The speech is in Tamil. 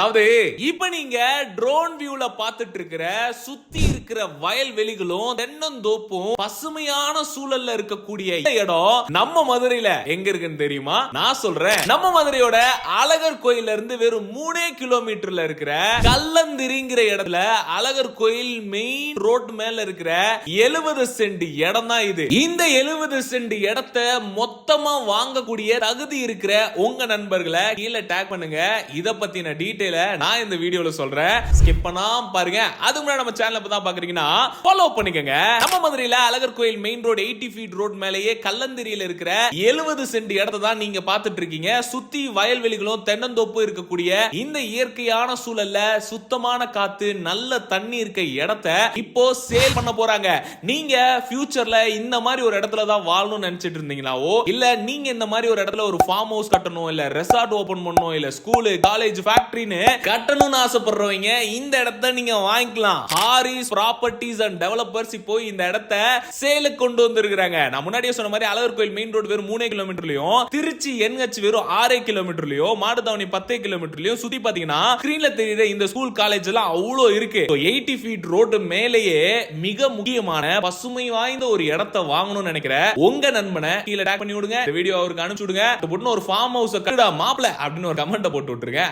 அதாவது இப்ப நீங்க ட்ரோன் வியூல பாத்துட்டு இருக்கிற சுத்தி இருக்கிற வயல்வெளிகளும் தென்னந்தோப்பும் பசுமையான சூழல்ல இருக்கக்கூடிய இடம் நம்ம மதுரையில எங்க இருக்குன்னு தெரியுமா? நான் சொல்றேன். நம்ம மதுரையோட அழகர் கோயில்ல இருந்து வெறும் மூணே கிலோமீட்டர்ல இருக்கிற கல்லந்திரிங்கிற இடத்துல அழகர் கோயில் மெயின் ரோட் மேல இருக்கிற எழுபது சென்ட் இடம் தான் இது. இந்த எழுபது சென்ட் இடத்த மொத்தமா வாங்கக்கூடிய தகுதி இருக்கிற உங்க நண்பர்களை கீழே டேக் பண்ணுங்க. இத பத்தின டீட்டெயில நான் இந்த வீடியோல சொல்றேன். ஸ்கிப் பண்ணாம பாருங்க. அதுக்கு முன்னாடி நம்ம சேனல் தான் பாக்குறீங்கன்னா ஃபாலோ பண்ணிக்கோங்க. நம்ம மதுரையில Alagar Kovil main road eighty feet road மேலேயே கல்லந்திரியில இருக்கிற எழுபது சென்ட் இடத்தை தான் நீங்க பாத்துட்டு இருக்கீங்க. சுத்தி வயல்வெளிகளும் தென்னந்தோப்பு இருக்கக்கூடிய இந்த இயற்கையான சூழல்ல சுத்தமான காத்து நல்ல தண்ணி இருக்க இடத்த இப்போ சேல் பண்ண போறாங்க. நீங்க ஃபியூச்சர்ல இந்த மாதிரி ஒரு இடத்துல தான் வாழணும்னு நினைச்சிட்டு இருந்தீங்களாவோ இல்ல நீங்க இந்த மாதிரி ஒரு இடத்துல ஒரு ஃபார்ம் ஹவுஸ் கட்டணும் இல்ல ரெசார்ட் ஓபன் பண்ணணும் இல்ல ஸ்கூல் காலேஜ் ஃபேக்டரின்னு கட்டணும்னு ஆசைப்படுறவங்க இந்த இடத்த நீங்க வாங்கிக்கலாம். ஹாரிஸ் ப்ராப்பர்ட்டிஸ் அண்ட் டெவலப்பர்ஸ் இப்போ இந்த இடத்த சேலுக்கு கொண்டு வந்திருக்கிறாங்க. நான் முன்னாடியே சொன்ன மாதிரி அழகர் கோயில் மெயின் ரோடு வெறும் மூணே கிலோமீட்டர்லயும் திருச்சி என்ஹெச் வெறும் ஆறே கிலோமீட்டர்லயும் மாடுதாவணி பத்தே கிலோமீட்டர்லயும் சுத்தி பாத்தீங்கன்னா ஸ்கிரீன்ல தெரியுற இந்த ஸ்கூல் காலேஜ் எல்லாம் அவ்வளோ இருக்கு. எயிட்டி ஃபீட் ரோடு மேலேயே மிக முக்கியமான பசுமை வாய்ந்த ஒரு இடத்த வாங்கணும்னு நினைக்கிறேன் உங்க நண்பனை கீழே டேக் பண்ணி விடுங்க இந்த வீடியோ அவருக்கு அனுப்பிச்சு விடுங்க. ஒரு ஃபார்ம் ஹவுஸ் கட்டுடா மாப்பிள அப்படின்னு ஒரு கமெண்ட் போட்டு விட்டுருங்க.